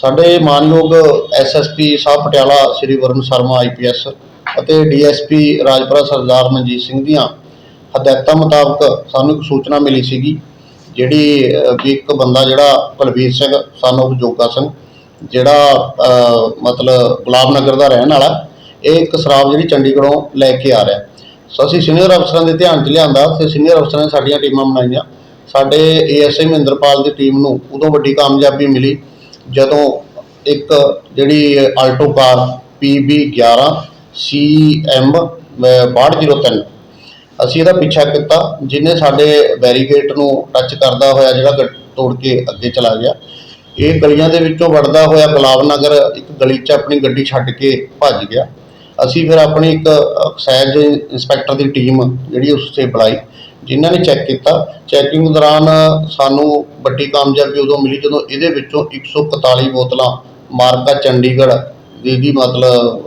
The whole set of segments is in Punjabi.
ਸਾਡੇ ਮਾਨਯੋਗ ਐਸਐਸਪੀ ਸਾਹਿਬ ਪਟਿਆਲਾ ਸ੍ਰੀ ਵਰੁਣ ਸ਼ਰਮਾ ਆਈਪੀਐਸ ਅਤੇ ਡੀਐਸਪੀ ਰਾਜਪੁਰਾ ਸਰਦਾਰ ਮਨਜੀਤ ਸਿੰਘ ਦੀਆਂ ਹਦਾਇਤਾਂ ਮੁਤਾਬਕ ਸਾਨੂੰ ਇੱਕ ਸੂਚਨਾ ਮਿਲੀ ਸੀਗੀ, ਜਿਹੜੀ ਵੀ ਇੱਕ ਬੰਦਾ ਜਿਹੜਾ ਕੁਲਵੀਰ ਸਿੰਘ ਸਾਨੂੰ ਜੋਗਾ ਸਿੰਘ ਜਿਹੜਾ ਮਤਲਬ ਗੁਲਾਬ ਨਗਰ ਦਾ ਰਹਿਣ ਵਾਲਾ, ਇਹ ਇੱਕ ਸ਼ਰਾਬ ਜਿਹੜੀ ਚੰਡੀਗੜ੍ਹੋਂ ਲੈ ਕੇ ਆ ਰਿਹਾ। ਸੋ ਅਸੀਂ ਸੀਨੀਅਰ ਅਫਸਰਾਂ ਦੇ ਧਿਆਨ 'ਚ ਲਿਆਂਦਾ ਤੇ ਸੀਨੀਅਰ ਅਫਸਰਾਂ ਨੇ ਸਾਡੀਆਂ ਟੀਮਾਂ ਬਣਾਈਆਂ। ਸਾਡੇ ਏਐਸਆਈ ਮਹਿੰਦਰਪਾਲ ਦੀ ਟੀਮ ਨੂੰ ਉਦੋਂ ਵੱਡੀ ਕਾਮਯਾਬੀ ਮਿਲੀ ਜਦੋਂ ਇੱਕ ਜਿਹੜੀ ਆਲਟੋ ਕਾਰ PB 11 CM 6203 ਅਸੀਂ ਇਹਦਾ ਪਿੱਛਾ ਕੀਤਾ, ਜਿਹਨੇ ਸਾਡੇ ਬੈਰੀਕੇਡ ਨੂੰ ਟੱਚ ਕਰਦਾ ਹੋਇਆ ਜਿਹੜਾ ਗ- ਤੋੜ ਕੇ ਅੱਗੇ ਚਲਾ ਗਿਆ। ਇਹ ਗਲੀਆਂ ਦੇ ਵਿੱਚੋਂ ਵੜਦਾ ਹੋਇਆ ਗੁਲਾਬ ਨਗਰ ਇੱਕ ਗਲੀ 'ਚ ਆਪਣੀ ਗੱਡੀ ਛੱਡ ਕੇ ਭੱਜ ਗਿਆ। ਅਸੀਂ ਫਿਰ ਆਪਣੀ ਇੱਕ ਐਕਸਾਈਜ਼ ਇੰਸਪੈਕਟਰ ਦੀ ਟੀਮ ਜਿਹੜੀ ਉਸ ਤੇ ਬੁਲਾਈ ਜਿਨ੍ਹਾਂ ਨੇ ਚੈੱਕ ਕੀਤਾ। ਚੈਕਿੰਗ ਦੌਰਾਨ ਸਾਨੂੰ ਵੱਡੀ ਕਾਮਯਾਬੀ ਉਦੋਂ ਮਿਲੀ ਜਦੋਂ ਇਹਦੇ ਵਿੱਚੋਂ 141 ਬੋਤਲਾਂ ਮਾਰਕਾ ਚੰਡੀਗੜ੍ਹ ਦੀ ਦੀ ਮਤਲਬ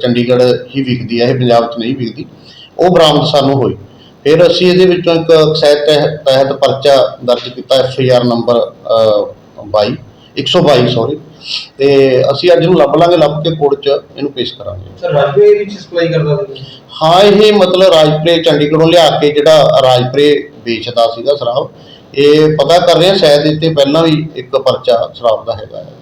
ਚੰਡੀਗੜ੍ਹ ਹੀ ਵਿਕਦੀ ਹੈ ਇਹ ਪੰਜਾਬ 'ਚ ਨਹੀਂ ਵਿਕਦੀ। ਉਹ ਬਰਾਮਦ ਸਾਨੂੰ ਹੋਈ। ਫਿਰ ਅਸੀਂ ਇਹਦੇ ਵਿੱਚੋਂ ਇੱਕ ਐਕਸਾਈਜ਼ ਤਹਿ- ਤਹਿਤ ਪਰਚਾ ਦਰਜ ਕੀਤਾ ਐਫ ਆਈ ਆਰ ਨੰਬਰ ਅ, 22 122 ਸੌਰੀ ਤੇ ਅਸੀਂ ਅੱਜ ਨੂੰ ਲੱਭ ਲਾਂਗੇ ਲੱਭ ਕੇ ਕੋਰਟ 'ਚ ਇਹਨੂੰ ਪੇਸ਼ ਕਰਾਂਗੇ। ਸਰ ਰਾਜਪੁਰੇ ਵਿੱਚ ਸਪਲਾਈ ਕਰਦਾ ਸੀ ਹਾਂ ਇਹ ਮਤਲਬ ਰਾਜਪੁਰੇ ਚੰਡੀਗੜ੍ਹੋਂ ਲਿਆ ਕੇ ਜਿਹੜਾ ਰਾਜਪੁਰੇ ਵੇਚਦਾ ਸੀਗਾ ਸ਼ਰਾਬ ਇਹ ਪਤਾ ਕਰ ਰਹੇ ਸ਼ਾਇਦ ਤੇ ਪਹਿਲਾਂ ਵੀ ਇੱਕ ਪਰਚਾ ਸ਼ਰਾਬ ਦਾ ਹੈਗਾ ਹੈ।